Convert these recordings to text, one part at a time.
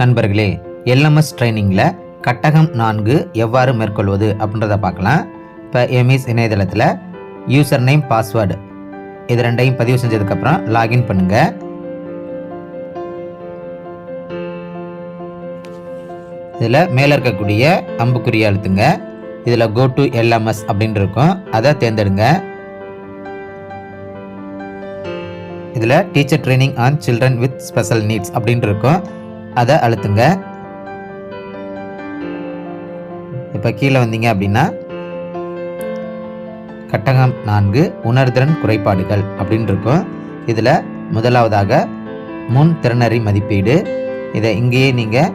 நண்பர்களே எல்எம்எஸ் ட்ரைனிங்கில் கட்டகம் நான்கு எவ்வாறு மேற்கொள்வது அப்படின்றத பார்க்கலாம். இப்போ எம்இஸ் இணையதளத்தில் யூசர் நேம் பாஸ்வேர்டு இது ரெண்டையும் பதிவு செஞ்சதுக்கப்புறம் லாகின் பண்ணுங்கள் இதில் மேலே இருக்கக்கூடிய அம்புக்குறி அழுத்துங்க. இதில் கோ டு எல்எம்எஸ் அப்படின்னு இருக்கும். அதை தேர்ந்தெடுங்க. இதில் teacher training on children with special needs அப்படின்னு இருக்கும். அதை அழுத்துங்க. இப்போ கீழே வந்தீங்க அப்படின்னா கட்டகம் நான்கு உணர்திறன் குறைபாடுகள் அப்படின்னு இருக்கும். இதில் முதலாவதாக முன் திறனறி மதிப்பீடு. இதை இங்கேயே நீங்கள்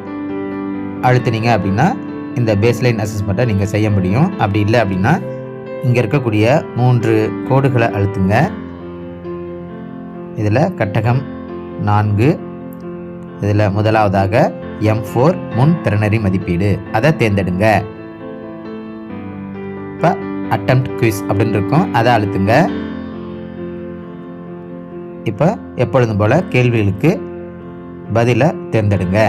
அழுத்துனீங்க அப்படின்னா இந்த பேஸ்லைன் அசஸ்மெண்ட்டை நீங்கள் செய்ய முடியும். அப்படி இல்லை அப்படின்னா இங்கே இருக்கக்கூடிய மூன்று கோடுகளை அழுத்துங்க. இதில் கட்டகம் நான்கு இதில் முதலாவதாக எம் ஃபோர் முன் திறனறி மதிப்பீடு. அதை தேர்ந்தெடுங்க. இப்போ அட்டம் குவிஸ் அப்படின்னு இருக்கும். அதை அழுத்துங்க. இப்போ எப்பொழுதும் போல் கேள்விகளுக்கு பதிலை தேர்ந்தெடுங்க.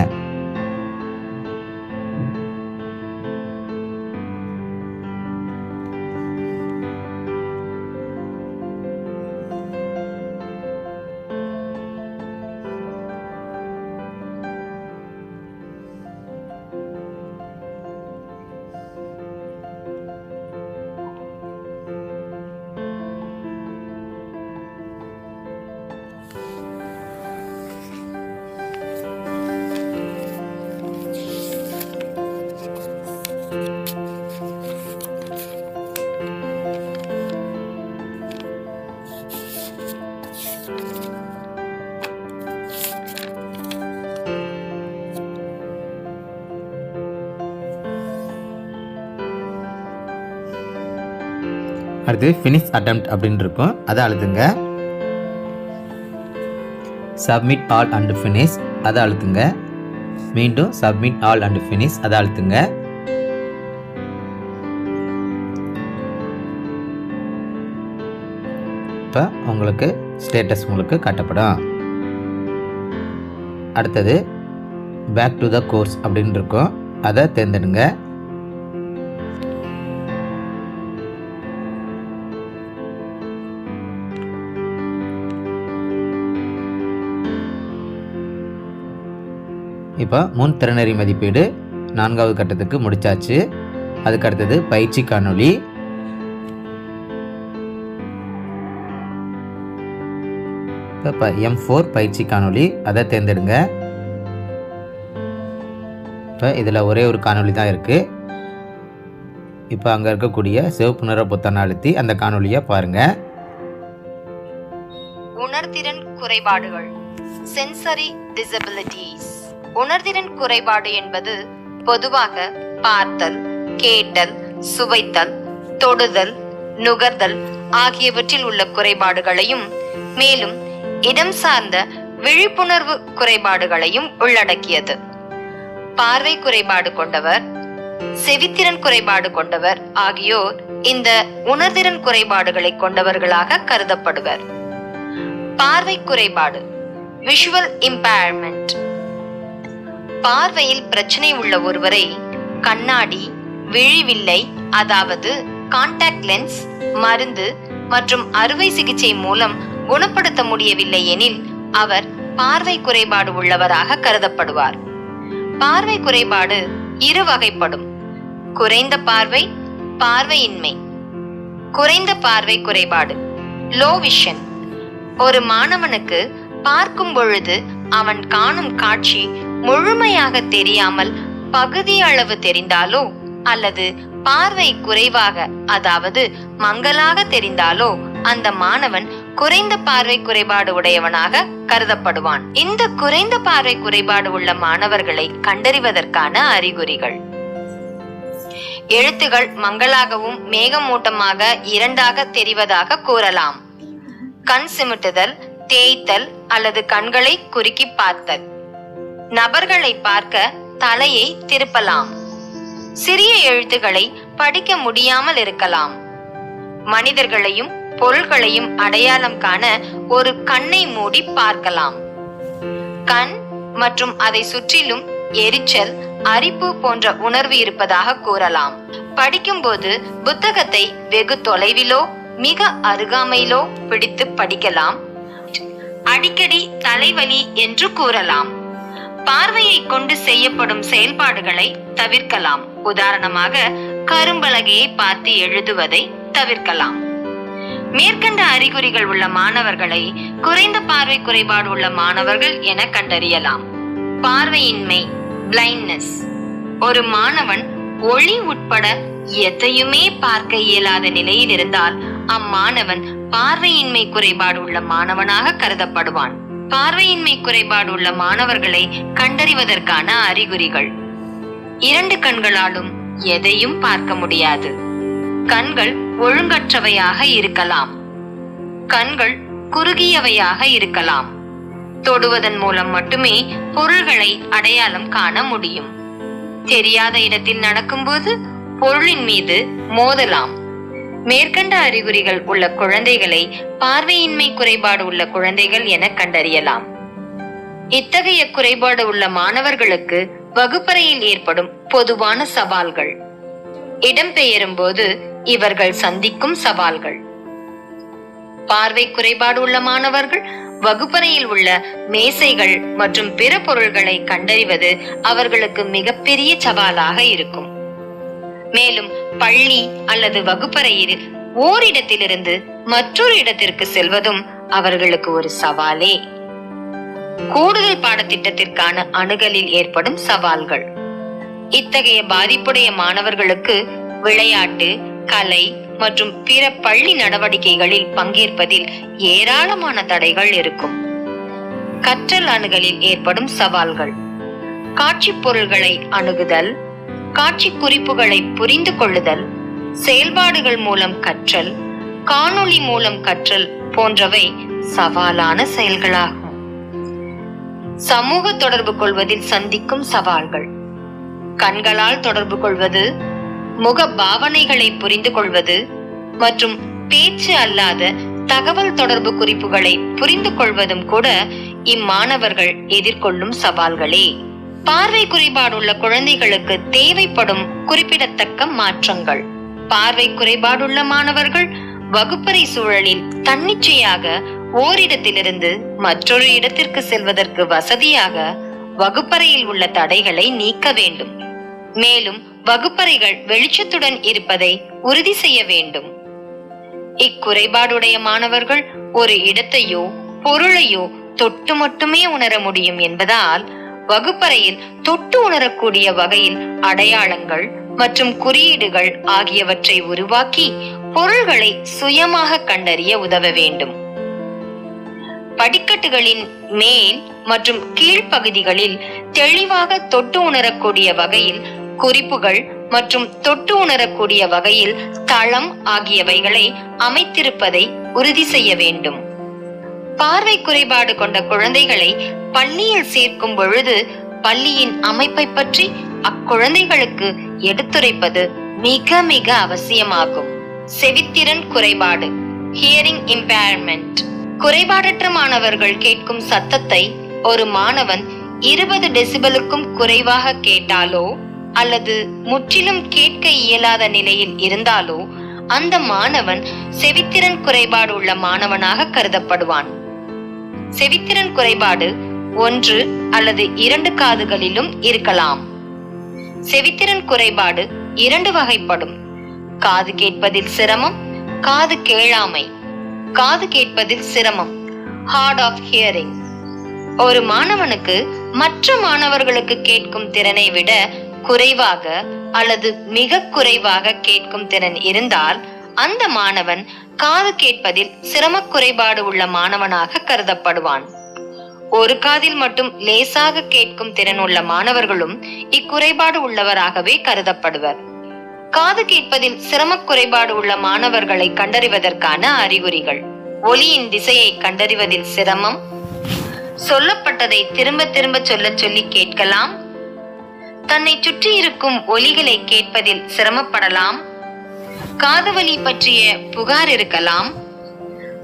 அடுத்து ஃபினிஷ் attempt அப்படின்னு இருக்கும். அதை அழுத்துங்க. சப்மிட் ஆல் அண்டு ஃபினிஷ் அதை அழுத்துங்க. மீண்டும் சப்மிட் ஆல் அண்டு ஃபினிஷ் அதை அழுத்துங்க. இப்போ உங்களுக்கு ஸ்டேட்டஸ் உங்களுக்கு காட்டப்படும். அடுத்தது பேக் டு த கோர்ஸ் அப்படின்னு இருக்கும். அதை தேர்ந்தெடுங்க. இப்போ முன் திறனறி மதிப்பீடு நான்காவது கட்டத்துக்கு முடிச்சாச்சு. அதுக்கு அடுத்தது பயிற்சி காணொளி. இப்போ எம் ஃபோர் பயிற்சி காணொளி அதை தேர்ந்தெடுங்க. இப்போ இதில் ஒரே ஒரு காணொளி தான் இருக்குது இப்போ அங்கே இருக்கக்கூடிய சிவப்பு நிற புத்தனை அழுத்தி அந்த காணொலியை பாருங்கள் உணர்திறன் குறைபாடுகள். சென்சரி டிசபிலிட்டிஸ் உணர்திறன் குறைபாடு என்பது பொதுவாக பார்த்தல் கேட்டல் சுவைத்தல் தொடுதல் நுகர்தல் ஆகியவற்றில் உள்ள குறைபாடுகளையும் மேலும் இடம் சார்ந்த விழிப்புணர்வு குறைபாடுகளையும் உள்ளடக்கியது. பார்வை குறைபாடு கொண்டவர் செவித்திறன் குறைபாடு கொண்டவர் ஆகியோர் இந்த உணர்திறன் குறைபாடுகளை கொண்டவர்களாக கருதப்படுவர். பார்வை குறைபாடு விஷுவல் இம்பேர்மெண்ட் பார்வையில் பிரச்சனை உள்ள ஒருவரை கண்ணாடி விழிவில்லை அதாவது கான்டாக்ட் லென்ஸ் மருந்து மற்றும் அறுவை சிகிச்சை மூலம் குணப்படுத்த முடியவில்லை எனில் அவர் பார்வை குறைபாடு உள்ளவராக கருதப்படுவார். பார்வை குறைபாடு இரு வகைப்படும். குறைந்த பார்வை பார்வையின்மை. குறைந்த பார்வை குறைபாடு லோ விஷன் ஒரு மாணவனுக்கு பார்க்கும் பொழுது அவன் காணும் காட்சி முழுமையாக தெரியாமல் பகுதி அளவு தெரிந்தாலோ அல்லது பார்வை குறைவாக அதாவது மங்கலாக தெரிந்தாலோ அந்த மாணவன் குறைந்த பார்வை குறைபாடு உடையவனாக கருதப்படுவான். இந்த குறைந்த பார்வை குறைபாடு உள்ள மாணவர்களை கண்டறிவதற்கான அறிகுறிகள். எழுத்துகள் மங்கலாகவும் மேகமூட்டமாக இரண்டாக தெரிவதாக கூறலாம். கண் சிமிட்டுதல் தேய்த்தல் அல்லது கண்களை குறுக்கி பார்த்தல். நபர்களை பார்க்க தலையை திருப்பலாம். சிறிய எழுத்துக்களை படிக்க முடியாமல் இருக்கலாம். மனிதர்களையும் பொருள்களையும் அடையாளம் காண ஒரு கண்ணை மூடி பார்க்கலாம். கண் மற்றும் அதை சுற்றிலும் எரிச்சல் அரிப்பு போன்ற உணர்வு இருப்பதாக கூறலாம். படிக்கும்போது புத்தகத்தை வெகு தொலைவிலோ மிக அருகாமையிலோ பிடித்து படிக்கலாம். அடிக்கடி தலைவலி என்று கூறலாம். பார்வையை கொண்டு செய்யப்படும் செயல்பாடுகளை தவிர்க்கலாம். உதாரணமாக கரும்பலகையை பார்த்து எழுதுவதை தவிர்க்கலாம். மேற்கண்ட அறிகுறிகள் உள்ள மாணவர்களை குறைந்த பார்வை குறைபாடு உள்ள மாணவர்கள் என கண்டறியலாம். பார்வையின்மை பிளைண்ட்னஸ் ஒரு மாணவன் ஒளி உட்பட எதையுமே பார்க்க இயலாத நிலையில் இருந்தால் அம்மாணவன் பார்வையின்மை குறைபாடு உள்ள மாணவனாக கருதப்படுவான். பார்வையின்மை குறைபாடு உள்ள மாணவர்களை கண்டறிவதற்கான அறிகுறிகள். இரண்டு கண்களாலும் எதையும் பார்க்க முடியாது. கண்கள் ஒழுங்கற்றவையாக இருக்கலாம். கண்கள் குறுகியவையாக இருக்கலாம். தொடுவதன் மூலம் மட்டுமே பொருள்களை அடையாளம் காண முடியும். தெரியாத இடத்தில் நடக்கும்போது பொருளின் மீது மோதலாம். மேற்கண்ட அறிகுறிகள் உள்ள குழந்தைகளை பார்வையின்மை குறைபாடு உள்ள குழந்தைகள் என கண்டறியலாம். இத்தகைய குறைபாடு உள்ள மாணவர்களுக்கு வகுப்பறையில் ஏற்படும் பொதுவான சவால்கள். இடம்பெயரும் போது இவர்கள் சந்திக்கும் சவால்கள். பார்வை குறைபாடு உள்ள மாணவர்கள் வகுப்பறையில் உள்ள மேசைகள் மற்றும் பிற பொருள்களை கண்டறிவது அவர்களுக்கு மிகப்பெரிய சவாலாக இருக்கும். மேலும் பள்ளி அல்லது வகுப்பறையில் ஓரிடத்திலிருந்து மற்றொரு இடத்திற்கு செல்வதும் அவர்களுக்கு ஒரு சவாலே. கூடுதல் பாடத்திட்டத்திற்கான அணுகலில் ஏற்படும் சவால்கள். இத்தகைய பாதிப்புடைய மாணவர்களுக்கு விளையாட்டு கலை மற்றும் பிற பள்ளி நடவடிக்கைகளில் பங்கேற்பதில் ஏராளமான தடைகள் இருக்கும். கற்றல் அணுகலில் ஏற்படும் சவால்கள். காட்சி பொருள்களை அணுகுதல் காட்சி குறிப்புகளை புரிந்து கொள்ளுதல் செயல்பாடுகள் மூலம் கற்றல் காணொளி மூலம் கற்றல் போன்றவை சவாலான செயல்களாகும். சமூக தொடர்பு கொள்வதில் சந்திக்கும் சவால்கள். கண்களால் தொடர்பு கொள்வது முக பாவனைகளை புரிந்து கொள்வது மற்றும் பேச்சு அல்லாத தகவல் தொடர்பு குறிப்புகளை புரிந்து கொள்வதும் கூட இம்மாணவர்கள் எதிர்கொள்ளும் சவால்களே. பார்வை குறைபாடுள்ள குழந்தைகளுக்கு தேவைப்படும் குறிப்பிடத்தக்க மாற்றங்கள். பார்வை குறைபாடுள்ள மாணவர்கள் வகுப்பறை சூழலில் தன்னிச்சையாக ஓரிடத்திலிருந்து மற்றொரு இடத்திற்கு செல்வதற்கு வசதியாக வகுப்பறையில் உள்ள தடைகளை நீக்க வேண்டும். மேலும் வகுப்பறைகள் வெளிச்சத்துடன் இருப்பதை உறுதி செய்ய வேண்டும். இக்குறைபாடுடைய மாணவர்கள் ஒரு இடத்தையோ பொருளையோ தொட்டு மட்டுமே உணர முடியும் என்பதால் வகுப்பறையில் தொட்டு உணரக்கூடிய வகையில் அடையாளங்கள் மற்றும் குறியீடுகள் ஆகியவற்றை உருவாக்கி பொருள்களை சுயமாக கண்டறிய உதவ வேண்டும். படிக்கட்டுகளின் மேல் மற்றும் கீழ்ப்பகுதிகளில் தெளிவாக தொட்டு உணரக்கூடிய வகையில் குறிப்புகள் மற்றும் தொட்டு உணரக்கூடிய வகையில் தளம் ஆகியவைகளை அமைத்திருப்பதை உறுதி செய்ய வேண்டும். பார்வை குறைபாடு கொண்ட குழந்தைகளை பள்ளியில் சேர்க்கும் பொழுது பள்ளியின் அமைப்பை பற்றி அக்குழந்தைகளுக்கு எடுத்துரைப்பது மிக மிக அவசியமாகும். செவித்திறன் குறைபாடு ஹியரிங் இம்பேர்மெண்ட் குறைபாடற்ற மாணவர்கள் கேட்கும் சத்தத்தை ஒரு மாணவன் இருபது டெசிபலுக்கும் குறைவாக கேட்டாலோ அல்லது முற்றிலும் கேட்க இயலாத நிலையில் இருந்தாலோ அந்த மாணவன் செவித்திறன் குறைபாடு உள்ள மாணவனாக கருதப்படுவான். செவித்திறன் குறைபாடு ஒன்று அல்லது இரண்டு காதுகளிலும் இருக்கலாம். செவித்திறன் குறைபாடு இரண்டு வகைப்படும். காது கேட்பதில் சிரமம் காது கேளாமை. காது கேட்பதில் சிரமம் ஹார்ட் ஆஃப் ஹியரிங் ஒரு மாணவனுக்கு மற்ற மாணவர்களுக்கு கேட்கும் திறனை விட குறைவாக அல்லது மிக குறைவாக கேட்கும் திறன் இருந்தால் அந்த மாணவன் காது கேட்பதில் சிரம குறைபாடு உள்ள மாணவனாக கருதப்படுவான். ஒரு காதில் மட்டும் லேசாக கேட்கும் திறன் உள்ள மாணவர்களும் இக்குறைபாடு உள்ளவராகவே கருதப்படுவர். காது கேட்பதில் சிரம குறைபாடு உள்ள மாணவர்களை கண்டறிவதற்கான அறிகுறிகள். ஒலியின் திசையை கண்டறிவதில் சிரமம். சொல்லப்பட்டதை திரும்ப திரும்ப சொல்லச் சொல்லி கேட்கலாம். தன்னை சுற்றி இருக்கும் ஒலிகளை கேட்பதில் சிரமப்படலாம். காதுவலி பற்றிய புகார் இருக்கலாம்.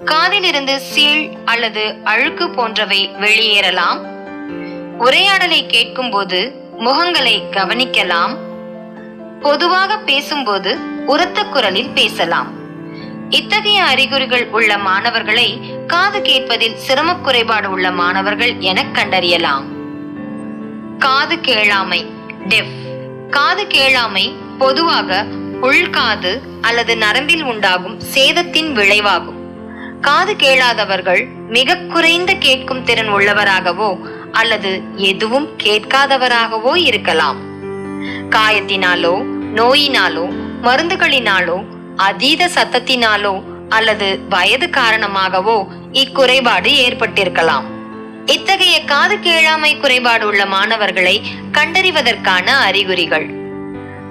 காதிலிருந்து சீழ் அல்லது அழுக்கு போன்றவை வெளியேறலாம். உரையாடலை கேட்கும்போது முகங்களை கவனிக்கலாம். பொதுவாக பேசும்போது உரத்த குரலில் பேசலாம். இத்தகைய அறிகுறிகள் உள்ள மாணவர்களை காது கேட்பதில் சிரம குறைபாடு உள்ள மாணவர்கள் என கண்டறியலாம். காது கேளாமை டெஃப் காது கேளாமை பொதுவாக உள்காது அல்லது நரம்பில் உண்டாகும் சேதத்தின் விளைவாகும். காது கேளாதவர்கள் மிக குறைந்த கேட்கும் திறன் உள்ளவராகவோ அல்லது எதுவும் கேட்காதவராகவோ இருக்கலாம். காயத்தினாலோ நோயினாலோ மருந்துகளினாலோ அதீத சத்தத்தினாலோ அல்லது வயது காரணமாகவோ இக்குறைபாடு ஏற்பட்டிருக்கலாம். இத்தகைய காது கேளாமை குறைபாடு உள்ள மாணவர்களை கண்டறிவதற்கான அறிகுறிகள்.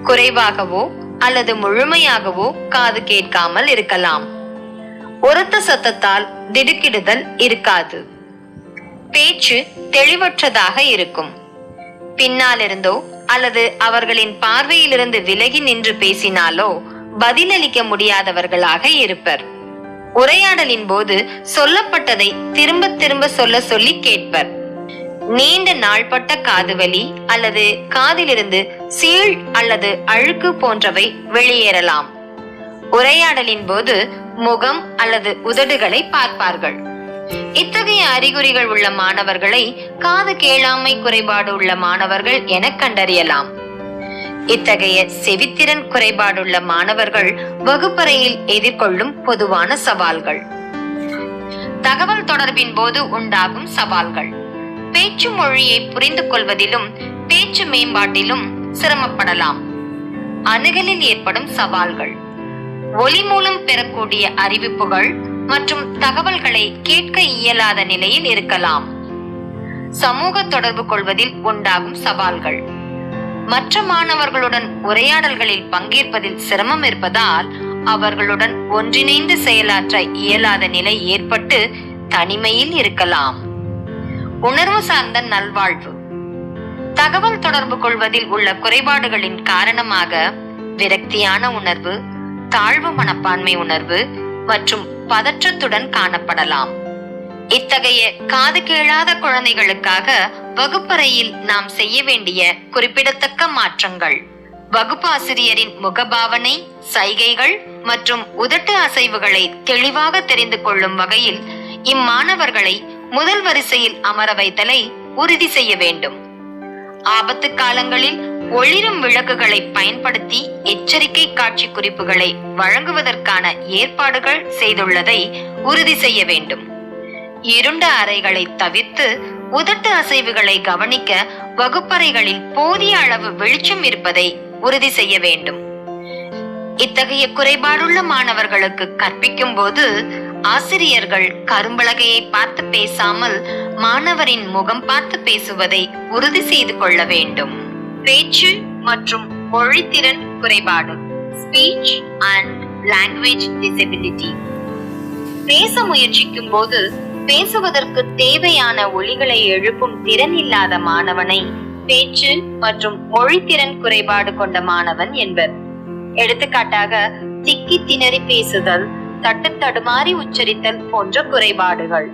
குறைவாகவோ அல்லது முழுமையாகவோ காது கேட்காமல் இருக்கலாம். உரத்த சத்தத்தால் திடுக்கிடுதல் இருக்காது. பேச்சு தெளிவற்றதாக இருக்கும். பின்னாலிருந்தோ அல்லது அவர்களின் பார்வையிலிருந்து விலகி நின்று பேசினாலோ பதிலளிக்க முடியாதவர்களாக இருப்பர். உரையாடலின் போது சொல்லப்பட்டதை திரும்ப திரும்ப சொல்ல சொல்லி கேட்பர். நீண்ட நாள்பட்ட காதுவலி அல்லது காதிலிருந்து சீழ் அல்லது அழுக்கு போன்றவை வெளியேறலாம். உரையாடலின் போது முகம் அல்லது உதடுகளை பார்ப்பார்கள். இத்தகைய அறிகுறிகள் உள்ள மாணவர்களை காது கேளாமை குறைபாடு உள்ள மாணவர்கள் என கண்டறியலாம். இத்தகைய செவித்திறன் குறைபாடுள்ள மாணவர்கள் வகுப்பறையில் எதிர்கொள்ளும் பொதுவான சவால்கள். தகவல் தொடர்பின் போது உண்டாகும் சவால்கள். பேச்சு மொழியை புரிந்து கொள்வதிலும் பேச்சு மேம்பாட்டிலும் சிரமப்படலாம். அணுகலில் ஏற்படும் சவால்கள். ஒலி மூலம் பெறக்கூடிய அறிவிப்புகள் மற்றும் தகவல்களை கேட்க இயலாத நிலையில் இருக்கலாம். சமூக தொடர்பு கொள்வதில் உண்டாகும் சவால்கள். மற்ற மாணவர்களுடன் உரையாடல்களில் பங்கேற்பதில் சிரமம் இருப்பதால் அவர்களுடன் ஒன்றிணைந்து செயலாற்ற இயலாத நிலை ஏற்பட்டு தனிமையில் இருக்கலாம். உணர்வு சார்ந்த நல்வாழ்வு. தகவல் தொடர்பு கொள்வதில் உள்ள குறைபாடுகளின் காரணமாக விரக்தியான உணர்வு தாழ்வு மனப்பான்மை உணர்வு மற்றும் பதற்றத்துடன் காணப்படலாம். இத்தகைய காது கேளாத குழந்தைகளுக்காக வகுப்பறையில் நாம் செய்ய வேண்டிய குறிப்பிடத்தக்க மாற்றங்கள். வகுப்பாசிரியரின் முகபாவனை சைகைகள் மற்றும் உதட்டு அசைவுகளை தெளிவாக தெரிந்து கொள்ளும் வகையில் இம்மாணவர்களை முதல் வரிசையில் அமர வைத்தலை உறுதி செய்ய வேண்டும். ஆபத்து காலங்களில் ஒளிரும் விளக்குகளை பயன்படுத்தி எச்சரிக்கை காட்சி குறிப்புகளை வழங்குவதற்கான ஏற்பாடுகள் செய்துள்ளதை உறுதி செய்ய வேண்டும். இருண்ட அறைகளை தவிர்த்து உதட்டு அசைவுகளை கவனிக்க வகுப்பறைகளில் போதிய அளவு வெளிச்சம் இருப்பதை உறுதி செய்ய வேண்டும். இத்தகைய குறைபாடுள்ள மாணவர்களுக்கு கற்பிக்கும் போது ஆசிரியர்கள் கரும்பலகையை பார்த்து பேசாமல் மாணவரின் முகம் பார்த்து பேசுவதை உறுதி செய்து கொள்ள வேண்டும். பேச்சு மற்றும் மொழித்திறன் குறைபாடு ஸ்பீச் அண்ட் லாங்குவேஜ் டிசபிலிட்டி பேச முயற்சிக்கும் போது பேசுவதற்கு தேவையான ஒலிகளை எழுப்பும் திறன் இல்லாத மாணவனை பேச்சு மற்றும் மொழித்திறன் குறைபாடு கொண்ட மாணவன் என்பர். எடுத்துக்காட்டாக திக்கி திணறி பேசுதல் தட்டு தடுமாறி உச்சரித்தல் போன்ற குறைபாடுகள்.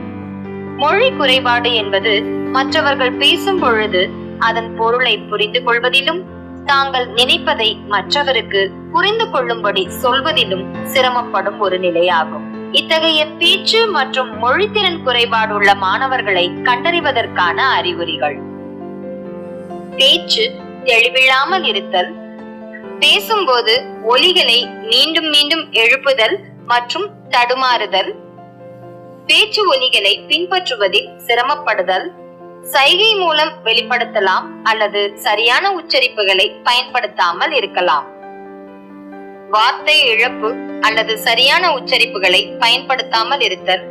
மொழி குறைபாடு என்பது மற்றவர்கள் பேசும் பொழுது அதன் பொருளை புரிந்து கொள்வதிலும் தாங்கள் நினைப்பதை மற்றவருக்கு புரிந்து கொள்ளும்படி சொல்வதிலும் சிரமப்படும் ஒரு நிலையாகும். இத்தகைய பேச்சு மற்றும் மொழித்திறன் குறைபாடுள்ள மாணவர்களை கண்டறிவதற்கான அறிகுறிகள். பேச்சு தெளிவில்லாமல் இருத்தல். பேசும்போது ஒலிகளை மீண்டும் மீண்டும் எழுப்புதல் மற்றும் தடுமாறுதல். பேச்சு ஒலிகளை பின்பற்றுவதில் சிரமப்படுதல். சைகை மூலம் வெளிப்படுத்தலாம் அல்லது சரியான உச்சரிப்புகளை பயன்படுத்தாமல் இருக்கலாம். வார்த்தை இழப்பு அல்லது சரியான உச்சரிப்புகளை பயன்படுத்தாமல் இருத்தல்.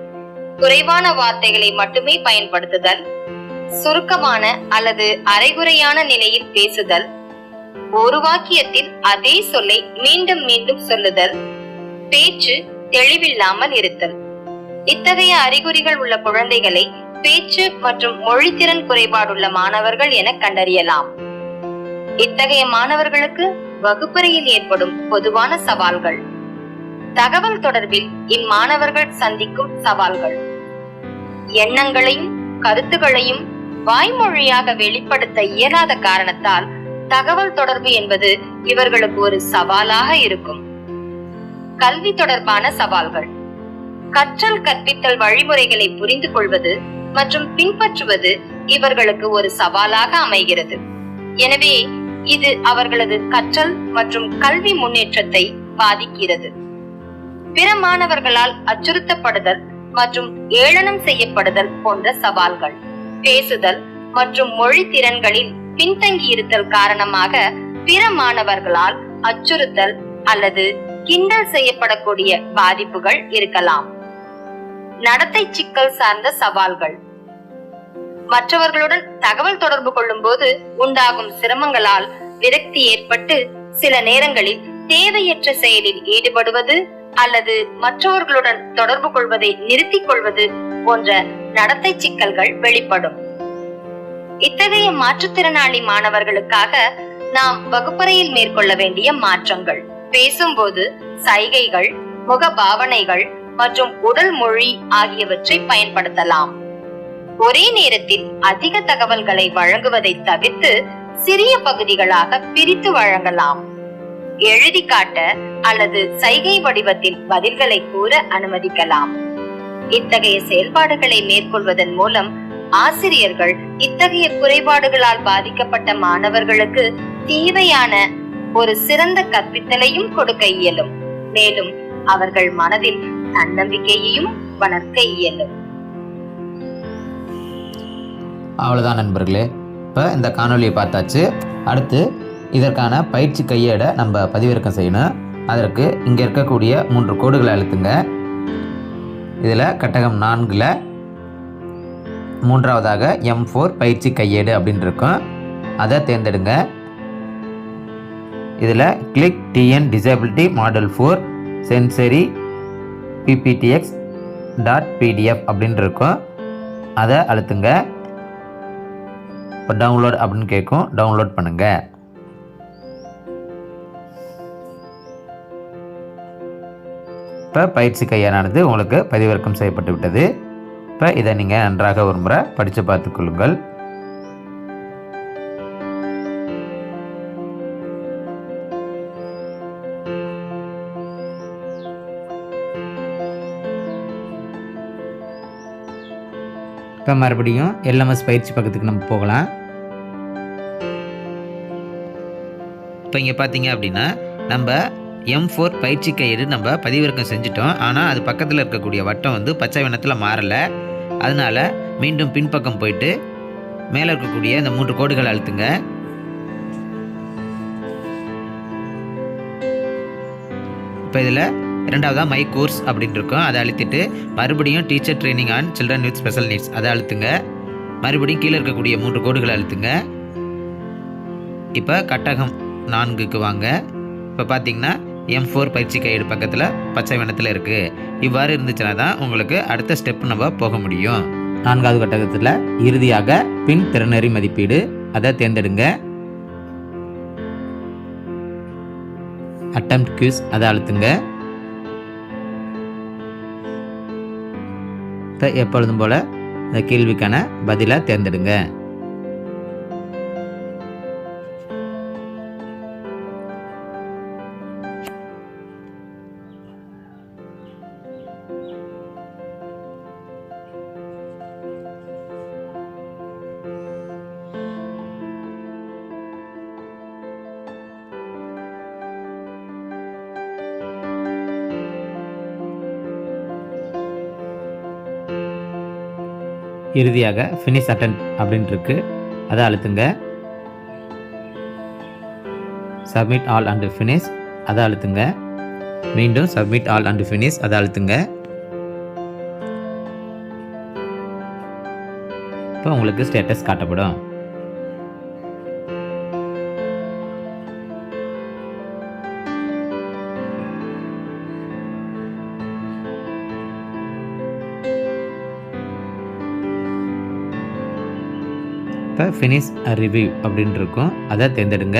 குறைவான வார்த்தைகளை மட்டுமே பயன்படுத்துதல். சுருக்கமான அல்லது அரைகுறையான நிலையில் பேசுதல். ஒரு வாக்கியத்தில் அதே சொல்லை மீண்டும் மீண்டும் சொல்லுதல். பேச்சு தெளிவில்லாமல் இருத்தல். இத்தகைய அறிகுறிகள் உள்ள குழந்தைகளை பேச்சு மற்றும் மொழித்திறன் குறைபாடுள்ள மாணவர்கள் என கண்டறியலாம். இத்தகைய மாணவர்களுக்கு வகுப்பறையில் ஏற்படும் பொதுவான சவால்கள். தகவல் தொடர்பில் இம்மாணவர்கள் சந்திக்கும் சவால்கள். எண்ணங்களையும் கருத்துகளையும் வாய்மொழியாக வெளிப்படுத்த இயலாத காரணத்தால் தகவல் தொடர்பு என்பது இவர்களுக்கு ஒரு சவாலாக இருக்கும். கல்வி தொடர்பான சவால்கள். கற்றல் கற்பித்தல் வழிமுறைகளை புரிந்து கொள்வது மற்றும் பின்பற்றுவது இவர்களுக்கு ஒரு சவாலாக அமைகிறது. எனவே இது அவர்களது கற்றல் மற்றும் கல்வி முன்னேற்றத்தை பாதிக்கிறது. பிற மாணவர்களால் அச்சுறுத்தப்படுதல் மற்றும் ஏளனம் செய்யப்படுதல் போன்ற சவால்கள் பேசுதல் மற்றும் மொழி திறன்களில் பின்தங்கி இருத்தல் காரணமாக பிற மாணவர்களால் அச்சுறுத்தல் அல்லது கிண்டல் செய்யப்படக்கூடிய பாதிப்புகள் இருக்கலாம். நடத்தை சிக்கல் சார்ந்த சவால்கள். மற்றவர்களுடன் தகவல் தொடர்பு கொள்ளும் போது உண்டாகும் சிரமங்களால் விரக்தி ஏற்பட்டு சில நேரங்களில் தேவையற்ற செயலில் ஈடுபடுவது அல்லது மற்றவர்களுடன் தொடர்பு கொள்வதை நிறுத்திக் கொள்வது போன்ற நடத்தை சிக்கல்கள் வெளிப்படும். இத்தகைய மாற்றுத்திறனாளி மாணவர்களுக்காக நாம் வகுப்பறையில் மேற்கொள்ள வேண்டிய மாற்றங்கள். பேசும்போது சைகைகள் முக பாவனைகள் மற்றும் உடல் மொழி ஆகியவற்றை பயன்படுத்தலாம். ஒரே நேரத்தில் அதிக தகவல்களை வழங்குவதை தவிர்த்து சிறிய பகுதிகளாக பிரித்து வழங்கலாம். எழுதி காட்ட அல்லது சைகை வடிவத்தில் பதில்களை கூற அனுமதிக்கலாம். இத்தகைய செயல்பாடுகளை மேற்கொள்வதன் மூலம் ஆசிரியர்கள் இத்தகைய குறைபாடுகளால் பாதிக்கப்பட்ட மாணவர்களுக்கு தேவையான ஒரு சிறந்த கற்பித்தலையும் கொடுக்க இயலும். மேலும் அவர்கள் மனதில் தன்னம்பிக்கையையும் வளர்க்க இயலும். அவ்வளோதான் நண்பர்களே. இப்போ இந்த காணொலியை பார்த்தாச்சு. அடுத்து இதற்கான பயிற்சி கையேடை நம்ம பதிவிறக்கம் செய்யணும். அதற்கு இங்கே இருக்கக்கூடிய மூன்று கோடுகளை அழுத்துங்க. இதில் கட்டகம் நான்கில் மூன்றாவதாக எம் ஃபோர் பயிற்சி கையேடு அப்படின்னு இருக்கும் அதை தேர்ந்தெடுங்க. இதில் click TN disability model for sensory PPTX dot PDF அப்படின்னு இருக்கும். அதை அழுத்துங்க. இப்போ டவுன்லோட் அப்படின்னு கேட்கும். டவுன்லோட் பண்ணுங்க. இப்போ பயிற்சி கையானது உங்களுக்கு பதிவிறக்கம் செய்யப்பட்டு விட்டது. இப்போ இதை நீங்கள் நன்றாக ஒரு முறை படித்து பார்த்துக்கொள்ளுங்கள் இப்போ மறுபடியும் எல்எம்எஸ் பயிற்சி பக்கத்துக்கு நம்ம போகலாம். இப்போ இங்கே பார்த்தீங்க அப்படின்னா நம்ம எம் ஃபோர் பயிற்சி கையேடு நம்ம பதிவிறக்கம் செஞ்சிட்டோம். ஆனால் அது பக்கத்தில் இருக்கக்கூடிய வட்டம் வந்து பச்சை வண்ணத்தில் மாறலை. அதனால மீண்டும் பின்பக்கம் போயிட்டு மேலே இருக்கக்கூடிய இந்த மூன்று கோடுகளை அழுத்துங்க. இப்போ இதில் இரண்டாவதாக மை கோர்ஸ் அப்படின்னு இருக்கும் அதை அழுத்திட்டு மறுபடியும் teacher training on children with special needs அதை அழுத்துங்க. மறுபடியும் கீழே இருக்கக்கூடிய மூன்று கோடுகளை அழுத்துங்க. இப்போ கட்டகம் நான்குக்கு வாங்க. இப்போ பார்த்தீங்கன்னா எம் ஃபோர் பயிற்சி கையேடு பக்கத்தில் பச்சை வனத்தில் இருக்குது இவ்வாறு இருந்துச்சுன்னா தான் உங்களுக்கு அடுத்த ஸ்டெப் நம்ம போக முடியும். நான்காவது கட்டகத்தில் இறுதியாக பின் திறனறி மதிப்பீடு. அதை தேர்ந்தெடுங்க. அட்டம் கியூஸ் அதை அழுத்துங்க. எப்பொழுதும் போல் இந்த கேள்விக்கான பதிலாக தேர்ந்தெடுங்க. இறுதியாக ஃபினிஷ் அட்டன் அப்படின்னு இருக்கு அதை அழுத்துங்க. சப்மிட் ஆல் அண்டு ஃபினிஷ் அதை அழுத்துங்க. மீண்டும் சப்மிட் ஆல் அண்டு ஃபினிஷ் அதை அழுத்துங்க. இப்போ உங்களுக்கு ஸ்டேட்டஸ் காட்டப்படும். இப்போ ஃபினிஷ் ரிவ்யூ அப்படின்னு இருக்கும். அதை தேர்ந்தெடுங்க.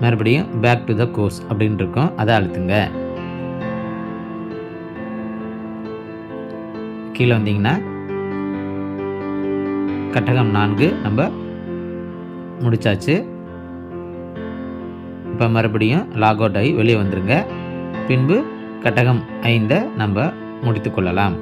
மறுபடியும் பேக் டு த கோர்ஸ் அப்படின்னு இருக்கும். அதை அழுத்துங்க. கீழே வந்தீங்கன்னா கட்டகம் நான்கு நம்ம முடிச்சாச்சு. இப்போ மறுபடியும் லாக் அவுட் ஆகி வெளியே வந்துருங்க. பின்பு கட்டகம் ஐந்தை நம்ம முடித்துக்கொள்ளலாம்